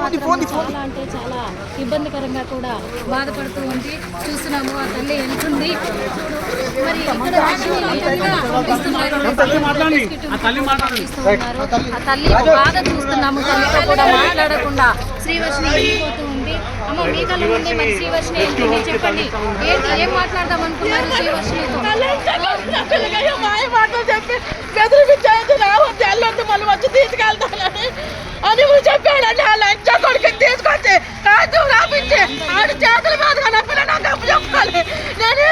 మాత్రం చాలా అంటే చాలా ఇబ్బందికరంగా కూడా బాధపడుతూ ఉంది చూస్తున్నాము ఆ తల్లి వెళ్తుంది మరి ఇక్కడ. ఆ తల్లి బాధ చూస్తున్నాము తల్లితో కూడా మాట్లాడకుండా శ్రీవర్షిని వెళ్ళిపోతూ ఉంది అమ్మ మీ కళ్ళ ముందే మరి శ్రీవర్షిని చెప్పండి ఏంటి ఏం మాట్లాడదాం అనుకున్నారు శ్రీవర్షినితో రాపించి ఆడు చేతుల మీద నా పిల్ల నాకు అప్పు చెప్పుకోవాలి నేను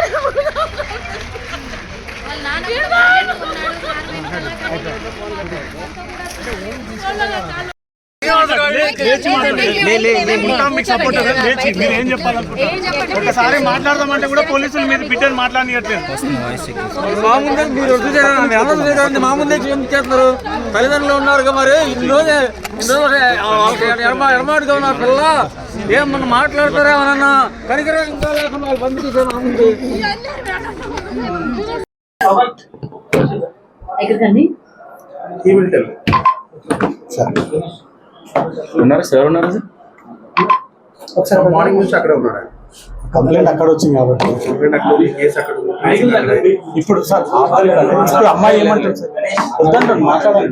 మీరు ఏం చెప్పాలనుకుంటారు ఒకసారి మాట్లాడదామంటే కూడా పోలీసులు మీరు బిడ్డను మాట్లాడనియట్లేదు మా ముందే మీరు వద్దు చేయాలి అందరూ చేయాలి మా ముందే ఎందుకు చేస్తున్నారు? తల్లిదండ్రులు ఉన్నారు కదా మరి. ఇన్ని రోజే ఇన్ని రోజులు. ఎడమ ఎడమాటుగా ఉన్నారు పిల్ల. ఏమన్నా మాట్లాడతారా ఏమన్నా కనికరం ఇంకా లేకుండా వాళ్ళు పంపించేసారు మా ముందు ఎక్కడికండి? ఉన్నారు సార్ ఉన్నారు సార్? మార్నింగ్ నుంచి అక్కడే ఉన్నాడు కంప్లైంట్ అక్కడ వచ్చింది కాబట్టి. ఇప్పుడు సార్ ఇప్పుడు అమ్మాయి ఏమంటుంది సార్? వద్దంటారు మాట్లాడాలి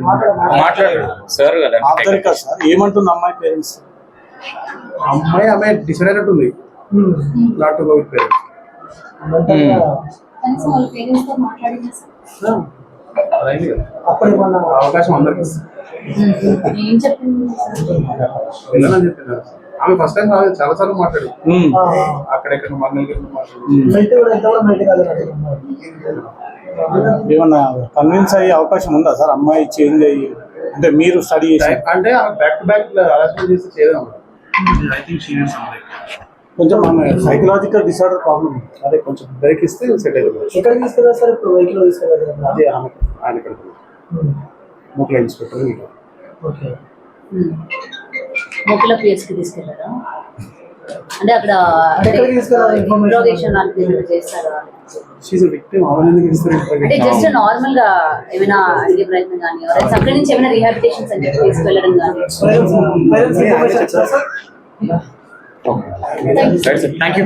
మాట్లాడారు సార్ కదా సార్ ఏమంటుంది అమ్మాయి పేరెంట్స్? అమ్మాయి అమ్మాయి డిసైడ్ అయినట్టుంది నాట్ గో విత్ పేరెంట్స్ కదా అవకాశం అందరికి ఆమె ఫస్ట్ టైం రాలేదు చాలా సార్లు మాట్లాడి అక్కడెక్కడ మంగళగిరి మాట్లాడి ఏమన్నా కన్విన్స్ అయ్యే అవకాశం ఉందా సార్? అమ్మాయి చేంజ్ అయ్యి అంటే మీరు స్టడీ చేసి అంటే బ్యాక్ టు బ్యాక్ చేస్తే చేయదాం ఐ థింక్ సీరియస్ అమ్మాయి కొంచెం సైకలాజికల్ డిసార్డర్ ప్రాబ్లం అదే కొంచెం బ్రేక్ ఇస్తే సెట్ అయిపోతుంది. ఎక్కడ తీసుకెళ్ళారు సార్ ఇప్పుడు వెహికల్ తీసుకెళ్ళారు అదే ఆమె ఆయన ఇక్కడ ముఖ్య ఇన్స్పెక్టర్. ఓకే మొక్కల పిఎస్కి తీసుకెళ్ళారా అంటే అక్కడ? ఇంట్రోగేషన్ చేస్తారా? అంటే జస్ట్ నార్మల్గా ఏమైనా అడిగే ప్రయత్నం కానీ అక్కడి నుంచి ఏమైనా రిహాబిటేషన్ సెంటర్ తీసుకెళ్ళడం కానీ. Thank you